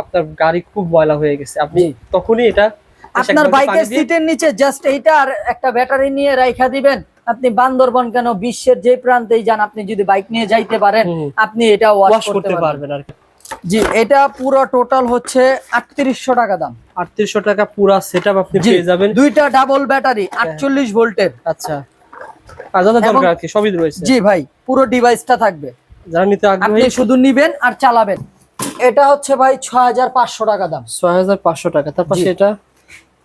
আপনার গাড়ি খুব ময়লা হয়ে গেছে। আপনি তখনই এটা আপনার বাইকের সিটের নিচে জাস্ট এইটা আর একটা ব্যাটারি নিয়ে রাইখা দিবেন। আপনি বান্দরবন কেন বিশ্বের যে প্রান্তেই যান আপনি যদি বাইক নিয়ে যাইতে পারেন আপনি এটা ওয়াশ করতে পারবেন। আর কি। জি এটা পুরো টোটাল হচ্ছে আটত্রিশশো টাকা দাম। আটত্রিশশো টাকা পুরো সেট আপনি পেয়ে যাবেন। দুইটা ডাবল ব্যাটারি আটচল্লিশ ভোল্টের আচ্ছা। আর যাদের দরকার কি সবই রয়েছে। জি ভাই পুরো ডিভাইসটা থাকবে। যারা নিতে আপনি আগ্রহী শুধু নিবেন আর চালাবেন। এটা হচ্ছে ভাই ছয় হাজার পাঁচশো টাকা দাম। ছয় হাজার পাঁচশো টাকা। তারপর এটা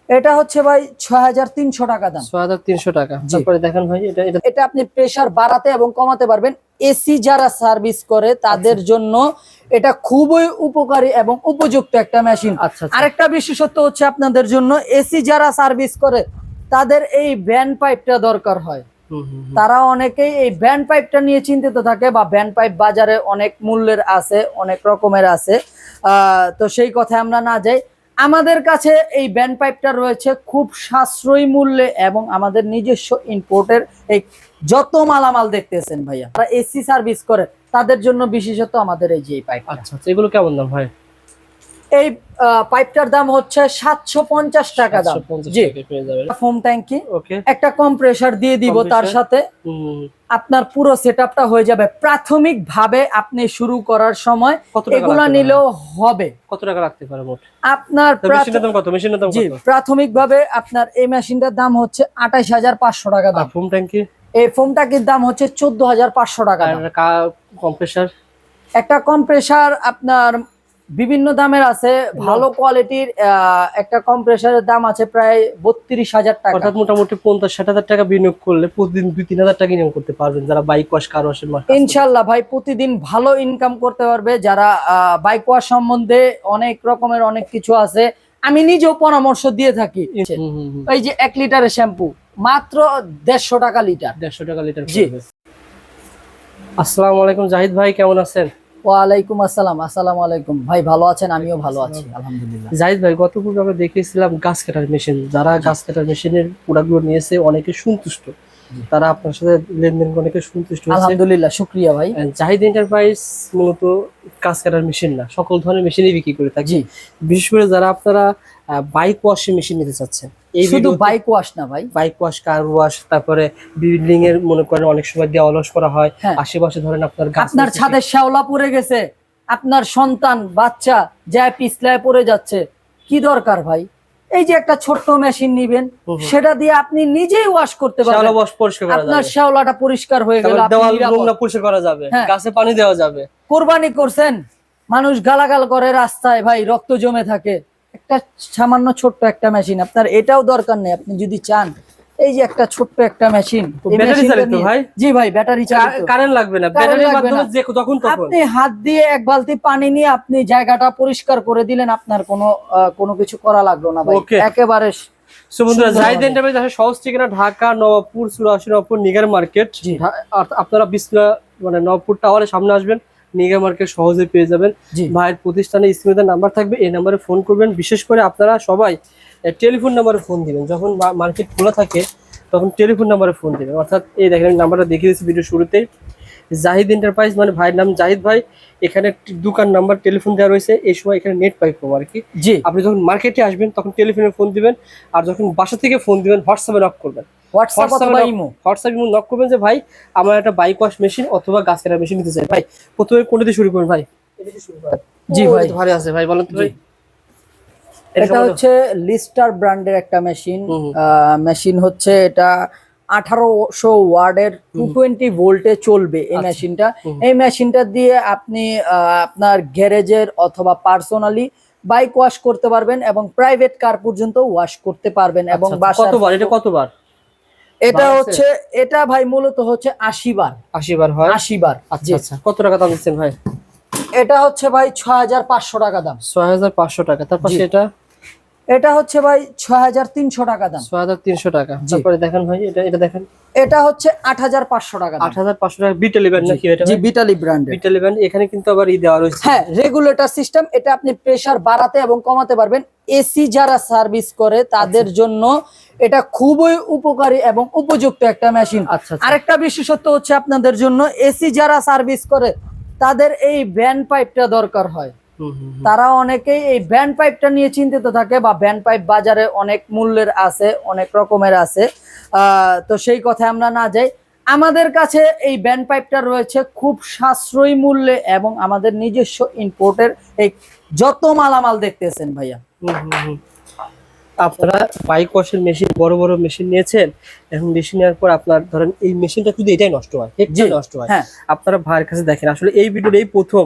এটা হচ্ছে ভাই ছয় হাজার তিনশো টাকা দাম। ছয় হাজার তিনশো টাকা। তারপরে দেখেন ভাই এটা এটা আপনি প্রেসার বাড়াতে এবং কমাতে পারবেন। এসি যারা সার্ভিস করে তাদের জন্য এটা খুবই উপকারী এবং উপযুক্ত একটা মেশিন আচ্ছা আচ্ছা। আরেকটা বিশেষত্ব হচ্ছে আপনাদের জন্য এসি যারা সার্ভিস করে তাদের এই ব্যান্ড পাইপটা দরকার হয়। তারা অনেকেই এই ব্যান্ড পাইপটা নিয়ে চিন্তিত থাকে বা ব্যান্ড পাইপ বাজারে অনেক মূল্যের আছে অনেক রকমের আছে। তো সেই কথায় আমরা না যাই। আমাদের কাছে এই ব্যান্ড পাইপটা রয়েছে খুব সাশ্রয়ী মূল্যে এবং আমাদের নিজস্ব ইম্পোর্টের এই যত মালামাল দেখতেছেন ভাইয়া এসি সার্ভিস করে তাদের জন্য বিশেষত আমাদের এই যে পাইপ আচ্ছা আচ্ছা এগুলো কেমন দাম ভাই? এই পাইপটার দাম হচ্ছে সাতশো পঞ্চাশ টাকা দাম। জি। ফোম ট্যাঙ্কি একটা কম্প্রেসার দিয়ে দিব তার সাথে। আপনার পুরো সেটআপটা হয়ে যাবে। প্রাথমিক ভাবে আপনি শুরু করার সময় কত এগুলা নিলেও হবে। কত টাকা রাখতে পারে আপনার প্রাথমিক ভাবে আপনার এই মেশিনটার দাম হচ্ছে আঠাইশ হাজার পাঁচশো টাকা দাম। ফোম ট্যাঙ্কি এই ফোমটাকির দাম হচ্ছে চোদ্দ হাজার পাঁচশো টাকা কম্প্রেসার একটা কম্প্রেসার আপনার বিভিন্ন দামের আছে ভালো কোয়ালিটির একটা কম্প্রেসারের দাম আছে প্রায় বত্রিশ হাজার টাকা। অর্থাৎ মোটামুটি পঞ্চাশ ষাট হাজার টাকা বিনিয়োগ করলে প্রতিদিন দুই তিন হাজার টাকা ইনকাম করতে পারবেন যারা বাইক ওয়াশ কার ওয়াশের ইনশাল্লাহ ভাই প্রতিদিন ভালো ইনকাম করতে পারবে যারা বাইক ওয়াশ সম্বন্ধে অনেক রকমের অনেক কিছু আছে। আমি নিজেও পরামর্শ দিয়ে থাকি। এই যে এক লিটারের শ্যাম্পু মাত্র দেড়শো টাকা লিটার। দেড়শো টাকা লিটার জি। আসসালামু আলাইকুম জাহিদ ভাই কেমন আছেন? ওয়ালাইকুম আসসালাম আসসালামু আলাইকুম। ভাই ভালো আছেন? আমিও ভালো আছি আলহামদুলিল্লাহ। জাহিদ ভাই গত পূর্বে আমরা দেখিয়েছিলাম গাছ কাটার মেশিন। যারা গাছ কাটার মেশিনের প্রোডাক্টগুলো নিয়েছে অনেকে সন্তুষ্ট। তারা আপনার সাথে লেনদেন অনেকে সন্তুষ্ট আলহামদুলিল্লাহ শুক্রিয়া ভাই। জাহিদ এন্টারপ্রাইজ মূলত গাছ কাটার মেশিন না সকল ধরনের মেশিনই বিক্রি করে থাকি। বিশেষ করে যারা আপনারা বাইক ওয়াশিং মেশিন নিতে চাচ্ছেন শুধু বাইক ওয়াশ না ভাই। বাইক ওয়াশ কার ওয়াশ তারপরে বিল্ডিং এর মনে করেন অনেক সময় দেওয়াল ওয়াশ করা হয়। হ্যাঁ। আশেপাশে ধরেন আপনার আপনার ছাদের শ্যাওলা পড়ে গেছে আপনার সন্তান বাচ্চা যায় পিছলায় পড়ে যাচ্ছে কি দরকার ভাই? এই যে একটা ছোট্ট মেশিন নিবেন। সেটা দিয়ে আপনি নিজেই ওয়াশ করতে পারবেন। ওয়াশ পরিষ্কার আপনার শ্যাওলাটা পরিষ্কার হয়ে গেল দেওয়াল নোংরা পরিষ্কার করা যাবে। হ্যাঁ। গাছে পানি দেওয়া যাবে। কোরবানি করছেন মানুষ গালাগাল করে রাস্তায় ভাই রক্ত জমে থাকে। একটা সামান্য ছোট্ট একটা মেশিন আপনার এটাও দরকার নেই আপনি যদি চান। এই যে একটা ছোট্ট একটা মেশিন? জি ভাই ব্যাটারি কারেন্ট লাগবে না। আপনি হাত দিয়ে এক বালতি পানি নিয়ে আপনি জায়গাটা পরিষ্কার করে দিলেন আপনার কোনো কোনো কিছু করা লাগল না ভাই। একেবারে সহজ ঠিকানা ঢাকা নবাবপুর চুরাশি নবাবপুর নিগার মার্কেট। জি। আপনারা বিসমিল্লা মানে নবাবপুর টাওয়ারের সামনে আসবেন। নিগার মার্কেট সহজে পেয়ে যাবেন। ভাইয়ের প্রতিষ্ঠানে স্ক্রিনে নাম্বার থাকবে এই নাম্বারে ফোন করবেন। বিশেষ করে আপনারা সবাই টেলিফোন নাম্বারে ফোন দিবেন। যখন মার্কেট খোলা থাকে তখন টেলিফোন নাম্বারে ফোন দিবেন। অর্থাৎ এই দেখেন আমি নাম্বারটা দেখিয়ে দিচ্ছি ভিডিও শুরুতেই। জাহিদ এন্টারপ্রাইজ মানে ভাইয়ের নাম জাহিদ ভাই। এখানে একটি দোকান নাম্বার টেলিফোন দেওয়া রয়েছে। এই সময় এখানে নেট পাইপ পাবো আর কি। জি। আপনি যখন মার্কেটে আসবেন তখন টেলিফোনে ফোন দিবেন। আর যখন বাসা থেকে ফোন দিবেন হোয়াটসঅ্যাপে নক করবেন। হোয়াটসঅ্যাপ WhatsApp-এ অথবা ইমো নক করবেন যে ভাই আমার একটা বাইক ওয়াশ মেশিন অথবা গাছ মেশিন নিতে চাই। ভাই প্রথমে কোনটা দিয়ে শুরু করবেন ভাই। জি ভাই। আছে ভাই বলেন তো ভাই। এটা হচ্ছে লিস্টার ব্র্যান্ডের একটা মেশিন। মেশিন হচ্ছে এটা আঠারোশো ওয়ার্ডের টু টোয়েন্টি ভোল্টে চলবে এই আচ্ছা। মেশিনটা এই মেশিনটা দিয়ে আপনি আপনার গ্যারেজের অথবা পার্সোনালি বাইক ওয়াশ করতে পারবেন এবং প্রাইভেট কার পর্যন্ত ওয়াশ করতে পারবেন এবং আচ্ছা, আচ্ছা, কতবার? এটা কতবার? এটা হচ্ছে এটা ভাই মূলত হচ্ছে আশি বার আশি বার হয়? আশি বার আচ্ছা আচ্ছা। কত টাকা দাম দিচ্ছেন ভাই? এটা হচ্ছে ভাই ছয় হাজার পাঁচশো টাকা দাম। ছয় হাজার পাঁচশো টাকা। তারপর জি। এটা হচ্ছে ভাই ছয় হাজার তিনশো টাকা দাম। ছয় হাজার তিনশো টাকা। তারপরে দেখেন ভাই এটা এটা দেখেন। এটা হচ্ছে আট হাজার পাঁচশো টাকা আট হাজার পাঁচশো টাকা বিটেল ইভেন্ট নাকি এটা বিটালি ব্র্যান্ডের বিটেল ইভেন্ট এখানে কিন্তু আবার ই দেওয়া রয়েছে হ্যাঁ রেগুলেটর সিস্টেম এটা আপনি প্রেসার বাড়াতে এবং কমাতে পারবেন। এসি যারা সার্ভিস করে তাদের আচ্ছা। জন্য এটা খুবই উপকারী এবং উপযুক্ত একটা মেশিন আচ্ছা আচ্ছা। আরেকটা বিশেষত্ব হচ্ছে আপনাদের জন্য এসি যারা সার্ভিস করে তাদের এই ব্যান্ড পাইপটা দরকার হয়। তারা অনেকেই এই ব্যান্ড পাইপটা নিয়ে চিন্তিত থাকে বা ব্যান্ড পাইপ বাজারে অনেক মূল্যের আছে অনেক রকমের আছে। আহ, তো সেই কথায় আমরা না যাই। আমাদের কাছে এই ব্যান্ড পাইপটা রয়েছে খুব সাশ্রয়ী মূল্যে এবং আমাদের নিজস্ব ইম্পোর্টের এই যত মালামাল দেখতেছেন ভাইয়া। হুম হুম হুম। আপনারা বাইক ওয়াশের মেশিন বড় বড় মেশিন নিয়েছেন এখন মেশিন নেওয়ার পর আপনার ধরেন এই মেশিনটা শুধু এটাই নষ্ট হয় নষ্ট হয়। হ্যাঁ। আপনারা ভাইয়ের কাছে দেখেন আসলে এই ভিডিওটা এই প্রথম।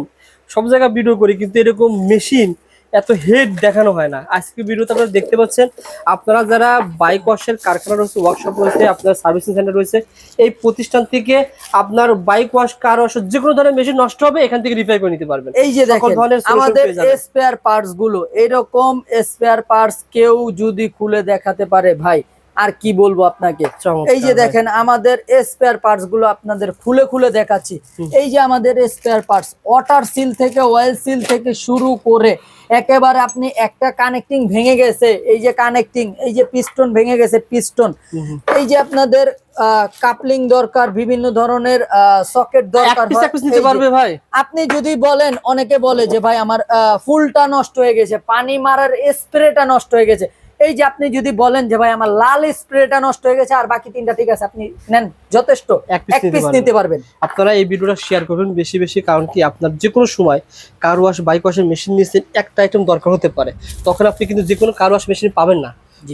সব জায়গায় ভিডিও করি কিন্তু এরকম মেশিন এত হেড দেখানো হয় না। আজকে ভিডিওতে আপনারা দেখতে পাচ্ছেন আপনারা যারা বাইক ওয়াশের কারখানা রয়েছে ওয়ার্কশপ রয়েছে আপনার সার্ভিসিং সেন্টার রয়েছে এই প্রতিষ্ঠান থেকে আপনার বাইক ওয়াশ কার ওয়াশ যে কোনো ধরনের মেশিন নষ্ট হবে এখান থেকে রিপেয়ার করে নিতে পারবেন। এই যে দেখেন ধরনের আমাদের স্পেয়ার পার্টসগুলো এরকম স্পেয়ার পার্টস কেউ যদি খুলে দেখাতে পারে ভাই আর কি বলব আপনাকে? এই যে দেখেন আমাদের স্পেয়ার পার্টসগুলো আপনাদের খুলে খুলে দেখাচ্ছি। এই যে আমাদের স্পেয়ার পার্টস ওয়াটার সিল থেকে অয়েল সিল থেকে শুরু করে একেবারে আপনি একটা কানেক্টিং ভেঙে গেছে। এই যে কানেক্টিং এই যে পিস্টন ভেঙে গেছে পিস্টন। এই যে আপনাদের কাপলিং দরকার বিভিন্ন ধরনের সকেট দরকার ভাই। আপনি যদি বলেন অনেকে বলে যে ভাই আমার ফুলটা নষ্ট হয়ে গেছে পানি মারার স্প্রেটা নষ্ট হয়ে গেছে। এই যে আপনি যদি বলেন যে ভাই আমার লাল স্প্রেটা নষ্ট হয়ে গেছে আর বাকি তিনটা ঠিক আছে আপনি নেন যথেষ্ট। এক নিতে পিস পারবেন। নিতে পারবেন। আপনারা এই ভিডিওটা শেয়ার করবেন বেশি বেশি কারণ কি আপনার যে কোনো সময় কার ওয়াশ বাইক ওয়াশের মেশিন নিচ্ছেন একটা আইটেম দরকার হতে পারে। তখন আপনি কিন্তু যে কোনো কার ওয়াশ মেশিন পাবেন না।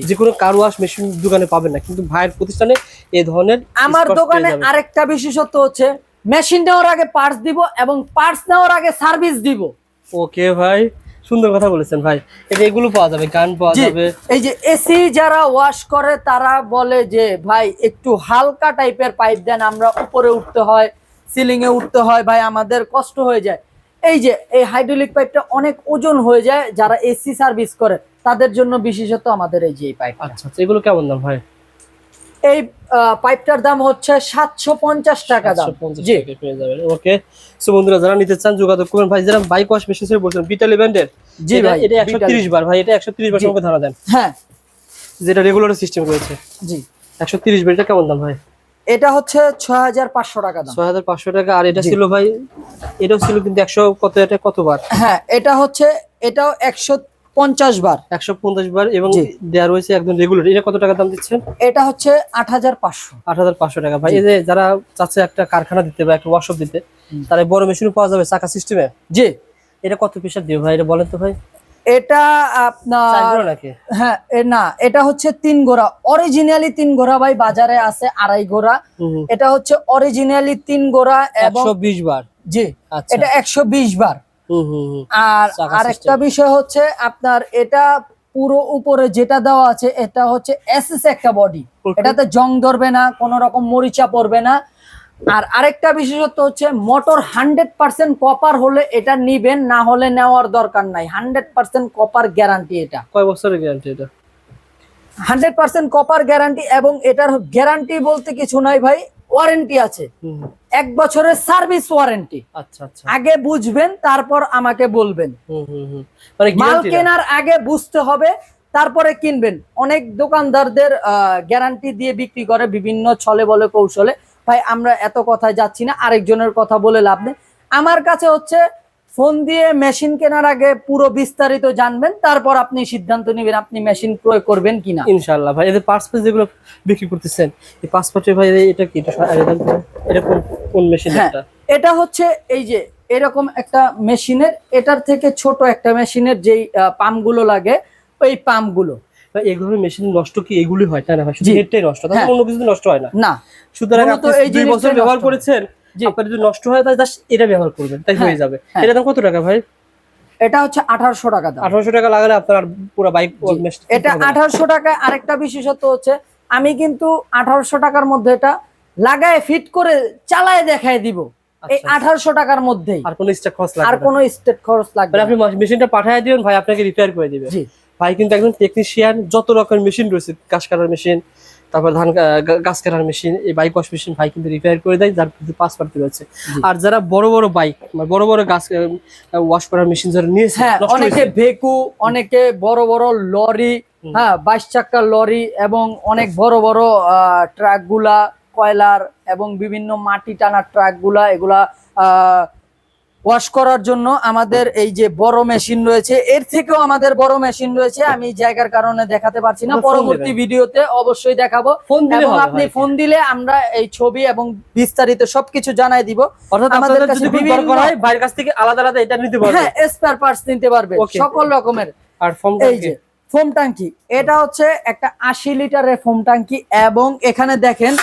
যে কোনো কার ওয়াশ মেশিন দোকানে পাবেন না। কিন্তু ভাইয়ের প্রতিষ্ঠানে এই ধরনের আমার দোকানে আরেকটা বিশেষত্ব হচ্ছে মেশিন নেওয়ার আগে পার্টস দিব এবং পার্টস নেওয়ার আগে সার্ভিস দিব। ওকে ভাই। সুন্দর কথা বলেছেন ভাই। এটা এগুলো পাওয়া যাবে গান পাওয়া যাবে। এই যে এসি যারা ওয়াশ করে তারা বলে যে ভাই একটু হালকা টাইপের পাইপ দেন আমরা উপরে উঠতে হয় সিলিং এ উঠতে হয় ভাই আমাদের কষ্ট হয়ে যায়। এই যে এই হাইড্রোলিক পাইপটা অনেক ওজন হয়ে যায় যারা এসি সার্ভিস করে তাদের জন্য বিশেষত আমাদের এই যে পাইপ আচ্ছা আচ্ছা এগুলো কেমন দাম ভাই এই পাইপটার দাম হচ্ছে সাতশো পঞ্চাশ টাকা দাম। জি। পেয়ে যাবেন। ওকে সো বন্ধুরা যারা নিতে চান যোগাযোগ করবেন ভাই যারা বাইক ওয়াশ মেশিন হিসেবে বলছেন বিটালি ব্র্যান্ডের জি ভাই এটা একশো তিরিশ বার ভাই এটা একশো তিরিশ বার। সম্পর্কে ধারণা দেন। হ্যাঁ। যেটা রেগুলার সিস্টেম রয়েছে। জি। একশো তিরিশ বার এটা কেমন দাম ভাই? এটা হচ্ছে ছয় হাজার পাঁচশো টাকা দাম। ছয় হাজার পাঁচশো টাকা। আর এটা ছিল ভাই এটাও ছিল কিন্তু একশো কত এটা কতবার? হ্যাঁ এটা হচ্ছে এটাও একশো পঞ্চাশ বার। একশো পঞ্চাশ বার এবং দেওয়া রয়েছে একদম রেগুলার এটা কত টাকা দাম দিচ্ছেন? এটা হচ্ছে আট হাজার পাঁচশো। আট হাজার পাঁচশো টাকা। ভাই এই যে যারা চাচ্ছে একটা কারখানা দিতে বা একটা ওয়ার্কশপ দিতে এই বড় মেশিনও পাওয়া যাবে চাকা সিস্টেমে জি। এটা কত পিসার দিবে ভাই? এটা বলেন তো ভাই। এটা আপনার হ্যাঁ না এটা হচ্ছে তিন ঘোড়া অরিজিনালি তিন ঘোড়া ভাই বাজারে আছে আড়াই ঘোড়া এটা হচ্ছে অরিজিনালি তিন ঘোড়া এবং একশো বিশ বার। জি আচ্ছা। এটা একশো বিশ বার। আর আরেকটা। বিষয় হচ্ছে আপনার এটা পুরো উপরে যেটা দেওয়া আছে এটা হচ্ছে এসএস একটা বডি এটাতে জং ধরবে না কোনো রকম মরিচা পড়বে না। আর আরেকটা বিশেষত্ব হচ্ছে মোটর হান্ড্রেড পার্সেন্ট কপার হলে এটা নিবেন না হলে নেওয়ার দরকার নাই। হান্ড্রেড পার্সেন্ট কপার গ্যারান্টি এটা। কয় বছরের গ্যারান্টি এটা? হান্ড্রেড পার্সেন্ট কপার গ্যারান্টি এবং এটার গ্যারান্টি বলতে কিছু নাই ভাই। ওয়ারেন্টি আছে। এক বছরের সার্ভিস ওয়ারেন্টি। আচ্ছা আচ্ছা। আগে বুঝবেন তারপর আমাকে বলবেন। মানে মাল কেনার আগে বুঝতে হবে তারপরে কিনবেন। অনেক দোকানদারদের গ্যারান্টি দিয়ে বিক্রি করে বিভিন্ন ছলে বলে কৌশলে। ভাই আমরা এত কথায় যাচ্ছি না আরেকজনের কথা বলে লাভ নেই। আমার কাছে হচ্ছে ফোন দিয়ে মেশিন কেনার আগে পুরো বিস্তারিত জানবেন তারপর আপনি সিদ্ধান্ত নেবেন আপনি মেশিন প্রয়োগ করবেন কিনা ইনশাআল্লাহ ভাই এদের পার্টস পিস যেগুলো বিক্রি করতেছেন এই পাঁচ পার্টের ভাই এটা কি এটা কোন কোন মেশিন হ্যাঁ এটা এটা হচ্ছে এই যে এরকম একটা মেশিনের এটার থেকে ছোট একটা মেশিনের যেই পাম্পগুলো লাগে ওই পাম্পগুলো এই ধরনের মেশিন নষ্ট কি এগুলি হয় তাই না ভাই শুধু। নষ্ট তাহলে হ্যাঁ। অন্য কিছু নষ্ট হয় না না সুতরাং আপনি এই দুই বছর ব্যবহার করেছেন। আপনার যদি নষ্ট হয় তাহলে এটা ব্যবহার করবেন তাই হয়ে হ্যাঁ, যাবে। হ্যাঁ। এটা দাম কত টাকা ভাই? এটা হচ্ছে আঠারোশো টাকা দাম। আঠারোশো টাকা লাগালে আপনার পুরো বাইক এটা আঠারোশো টাকা। আরেকটা বিশেষত্ব হচ্ছে আমি কিন্তু আঠারোশো টাকার মধ্যে এটা লাগায় ফিট করে চালায় দেখায় দিব। এই আচ্ছা। আঠারোশো টাকার মধ্যে আর কোনো এক্সট্রা খরচ আর লাগবে না। কোনো স্টেট খরচ লাগবে মানে। আপনি মেশিনটা পাঠিয়ে দিবেন ভাই আপনাকে রিপেয়ার করে দিবে। ভাই কিন্তু একজন টেকনিশিয়ান যত রকমের মেশিন রয়েছে গাছ কাটার মেশিন তারপর ধান গাছ কাটার মেশিন এই বাইক ওয়াশ মেশিন ভাই কিন্তু রিপেয়ার করে দেয় যার কিন্তু পাঁচ পার্টি রয়েছে। আর যারা বড় বড় বাইক মানে বড় বড় গাছ ওয়াশ করার মেশিন যারা নিয়েছে হ্যাঁ অনেকে ভেকু অনেকে বড় বড় লরি হ্যাঁ বাইশ চাকার লরি এবং অনেক বড় বড় ট্রাকগুলা কয়লার এবং বিভিন্ন মাটি টানার ট্রাকগুলা এগুলা ওয়াশ করার জন্য আমাদের এই যে বড় মেশিন রয়েছে এর থেকেও আমাদের বড় মেশিন রয়েছে আমি জায়গার কারণে দেখাতে পারছি না পরবর্তী। ভিডিওতে অবশ্যই দেখাবো। ফোন দিলে এবং আপনি ফোন দিলে আমরা এই ছবি এবং বিস্তারিত সবকিছু জানাই দিব। আমাদের কাছে বিভিন্ন হয় বাইরের কাছ থেকে আলাদা আলাদা এটা নিতে পারবে। হ্যাঁ স্পেয়ার পার্টস নিতে পারবে সকল রকমের। আর ফর্ম এই যে ফোম ট্যাঙ্কি এটা হচ্ছে একটা আশি লিটারের ফোম ট্যাঙ্কি এবং এখানে দেখেন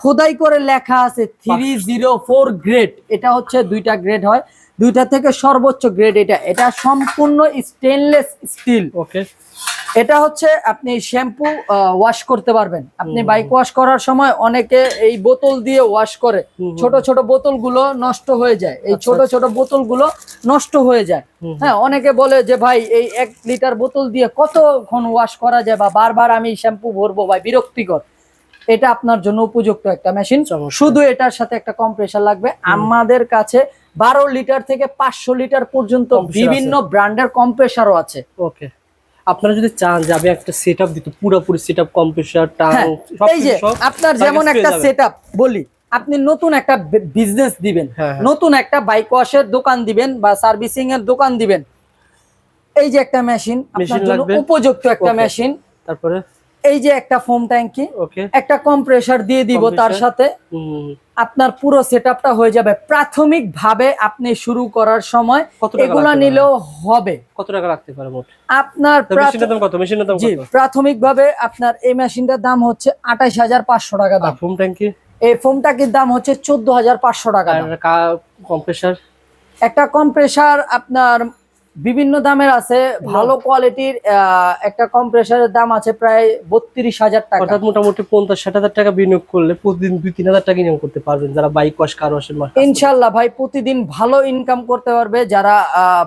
খোদাই করে লেখা আছে থ্রি জিরো ফোর গ্রেড এটা হচ্ছে দুইটা গ্রেড হয়। দুইটা থেকে সর্বোচ্চ গ্রেড এটা। এটা সম্পূর্ণ স্টেনলেস স্টিল ওকে এটা হচ্ছে আপনি শ্যাম্পু ওয়াশ করতে পারবেন। আপনি বাইক ওয়াশ করার সময় অনেকে এই বোতল দিয়ে ওয়াশ করে। ছোট ছোট বোতলগুলো নষ্ট হয়ে যায়। এই আচ্ছা, ছোট ছোট বোতলগুলো নষ্ট হয়ে যায়। হ্যাঁ অনেকে বলে যে ভাই এই এক লিটার বোতল দিয়ে কতক্ষণ ওয়াশ করা যায়? বা বারবার আমি শ্যাম্পু ভরবো ভাই বিরক্তিকর। এটা আপনার জন্য উপযুক্ত একটা মেশিন শুধু এটার সাথে একটা কম্প্রেসার লাগবে। আমাদের কাছে বারো লিটার থেকে পাঁচশো লিটার পর্যন্ত বিভিন্ন ব্র্যান্ডের কম্প্রেসারও আছে। ওকে আপনারা যদি চান যে আমি একটা সেটআপ দিতে পুরোপুরি সেটআপ কম্প্রেসার টাং এই যে আপনার যেমন একটা সেটআপ বলি আপনি নতুন একটা বিজনেস দিবেন হ্যাঁ, হ্যাঁ। নতুন একটা বাইক ওয়াশের দোকান দিবেন বা সার্ভিসিং এর দোকান দিবেন। এই যে একটা মেশিন আপনার জন্য উপযুক্ত একটা মেশিন তারপরে? এই যে একটা ফোম ট্যাঙ্কি একটা কম্প্রেসার দিয়ে দিব তার সাথে। আপনার পুরো সেটআপটা হয়ে যাবে। প্রাথমিক ভাবে আপনি শুরু করার সময় এগুলা নিলেও হবে। কত টাকা রাখতে পারে আপনার প্রাথমিক ভাবে আপনার এই মেশিনটার দাম হচ্ছে আঠাইশ হাজার পাঁচশো টাকা দাম। ফোম ট্যাঙ্কি এই ফোমটাকির দাম হচ্ছে চোদ্দ হাজার পাঁচশো টাকা। কম্প্রেসার একটা কম্প্রেসার আপনার বিভিন্ন দামের আছে ভালো কোয়ালিটির একটা কম্প্রেসারের দাম আছে প্রায় বত্রিশ হাজার টাকা। অর্থাৎ মোটামুটি পঞ্চাশ ষাট হাজার টাকা বিনিয়োগ করলে প্রতিদিন দুই তিন হাজার টাকা ইনকাম করতে পারবেন যারা বাইক ওয়াশ কার ওয়াশের ইনশাল্লাহ ভাই প্রতিদিন ভালো ইনকাম করতে পারবে যারা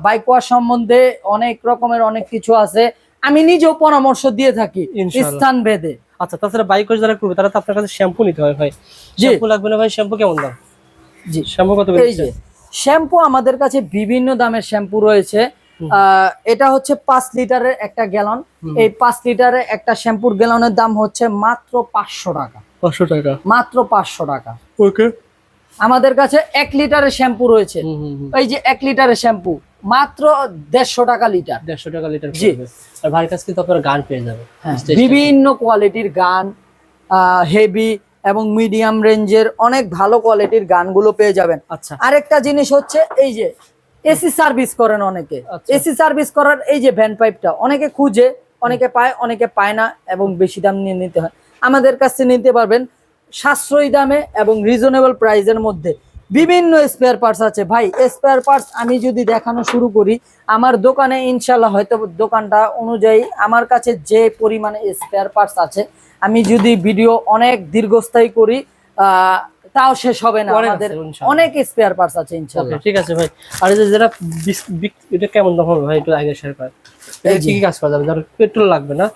বাইক ওয়াশ সম্বন্ধে অনেক রকমের অনেক কিছু আছে। আমি নিজেও পরামর্শ দিয়ে থাকি স্থান ভেদে। আচ্ছা তাছাড়া বাইক ওয়াশ যারা করবে তারা তো আপনার কাছে শ্যাম্পু নিতে হয় ভাই। শ্যাম্পু লাগবে না ভাই? শ্যাম্পু কেমন দাম? জি। শ্যাম্পু কত এই যে শ্যাম্পু আমাদের কাছে বিভিন্ন দামের শ্যাম্পু রয়েছে। এটা হচ্ছে পাঁচ লিটারের একটা গ্যালন। এই পাঁচ লিটারের একটা শ্যাম্পুর গ্যালনের দাম হচ্ছে মাত্র পাঁচশো টাকা। পাঁচশো টাকা। মাত্র পাঁচশো টাকা। ওকে। আমাদের কাছে এক লিটারের শ্যাম্পু রয়েছে। এই যে এক লিটারের শ্যাম্পু মাত্র দেড়শো টাকা লিটার। দেড়শো টাকা লিটার জি। আর ভাইয়ের কাছে কিন্তু আপনার গান পেয়ে যাবে। হ্যাঁ, বিভিন্ন কোয়ালিটির গান হেভি এবং মিডিয়াম রেঞ্জের অনেক ভালো কোয়ালিটির গানগুলো পেয়ে যাবেন। আচ্ছা। আরেকটা জিনিস হচ্ছে এই যে এসি সার্ভিস করেন অনেকে। আচ্ছা। এসি সার্ভিস করার এই যে ভ্যান পাইপটা অনেকে খুঁজে অনেকে পায় অনেকে পায় না এবং বেশি দাম নিয়ে নিতে হয়। আমাদের কাছে নিতে পারবেন সাশ্রয়ী দামে এবং রিজনেবল প্রাইসের মধ্যে। বিভিন্ন স্পেয়ার পার্টস আছে। ভাই স্পেয়ার পার্টস আমি যদি দেখানো শুরু করি আমার দোকানে ইনশাল্লাহ হয়তো দোকানটা অনুযায়ী আমার কাছে যে পরিমাণে স্পেয়ার পার্টস আছে আমি যদি ভিডিও অনেক দীর্ঘস্থায়ী করি তাও শেষ হবে না আমাদের অনেক স্পেয়ার পার্টস আছে ওকে ইনশাল্লাহ ঠিক আছে ভাই। আর এই যে যেটা এটা কেমন দাম হবে ভাই? একটু আগে শেয়ার করেন এই কি কাজ করা যাবে? যার পেট্রোল লাগবে না?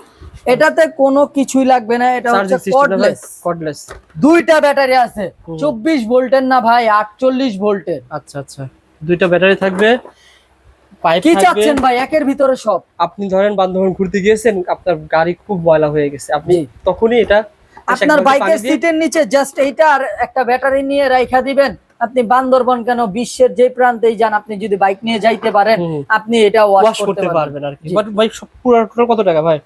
এটাতে কোনো কিছুই লাগবে না এটা হচ্ছে কর্ডলেস কর্ডলেস দুইটা ব্যাটারি আছে হুম। চব্বিশ ভোল্টের না ভাই আটচল্লিশ ভোল্টের। আচ্ছা আচ্ছা। দুইটা ব্যাটারি থাকবে কি চাচ্ছেন ভাই? একের ভিতরে সব। আপনি ধরেন বান্ধবন ঘুরতে গিয়েছেন আপনার গাড়ি খুব ময়লা হয়ে গেছে। আপনি তখনই এটা আপনার বাইকের সিটের নিচে জাস্ট এইটা আর একটা ব্যাটারি নিয়ে রাইখা দিবেন। আপনি বান্দরবন কেন বিশ্বের যে প্রান্তেই যান আপনি যদি বাইক নিয়ে যাইতে পারেন আপনি এটা ওয়াশ করতে পারবেন। আর কি। ভাই পুরো টোটাল কত টাকা ভাই?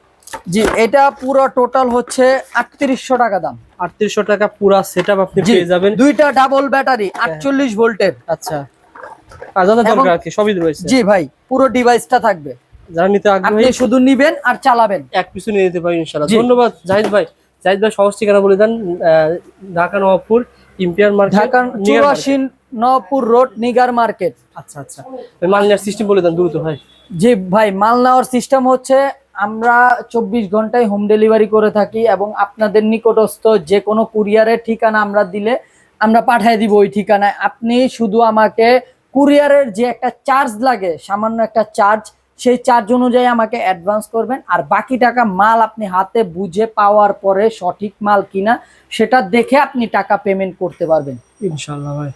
জি এটা পুরো টোটাল হচ্ছে আটত্রিশশো টাকা দাম। আটত্রিশশো টাকা পুরো সেটআপ আপনি পেয়ে যাবেন। দুইটা ডাবল ব্যাটারি আটচল্লিশ ভোল্টের আচ্ছা। দরকার আর কি সবই রয়েছে। জি ভাই পুরো ডিভাইসটা থাকবে। যারা নিতে আগ্রহী শুধু নিবেন আর চালাবেন। এক পিছু নিয়ে নিতে ইনশাআল্লাহ। ধন্যবাদ জাহিদ ভাই। জাহিদ ভাই সহজ ঠিকানা বলে দেন ঢাকা নবাবপুর ইম্পিয়ার মার্কেট ঢাকা চুরাশি নপুর রোড নিগার মার্কেট। আচ্ছা আচ্ছা। মাল নেওয়ার সিস্টেম বলে দেন দ্রুত ভাই। জি ভাই মাল নেওয়ার সিস্টেম হচ্ছে আমরা চব্বিশ ঘন্টায় হোম ডেলিভারি করে থাকি এবং আপনাদের নিকটস্থ যে কোনো কুরিয়ারের ঠিকানা আমরা দিলে আমরা পাঠিয়ে দিব ওই ঠিকানায়। আপনি শুধু আমাকে কুরিয়ারের যে একটা চার্জ লাগে, সামান্য একটা চার্জ, সেই চার্জ অনুযায়ী আমাকে অ্যাডভান্স করবেন। আর বাকি টাকা মাল আপনি হাতে বুঝে পাওয়ার পরে সঠিক মাল কিনা, সেটা দেখে আপনি টাকা পেমেন্ট করতে পারবেন। ইনশাল্লাহ ভাই।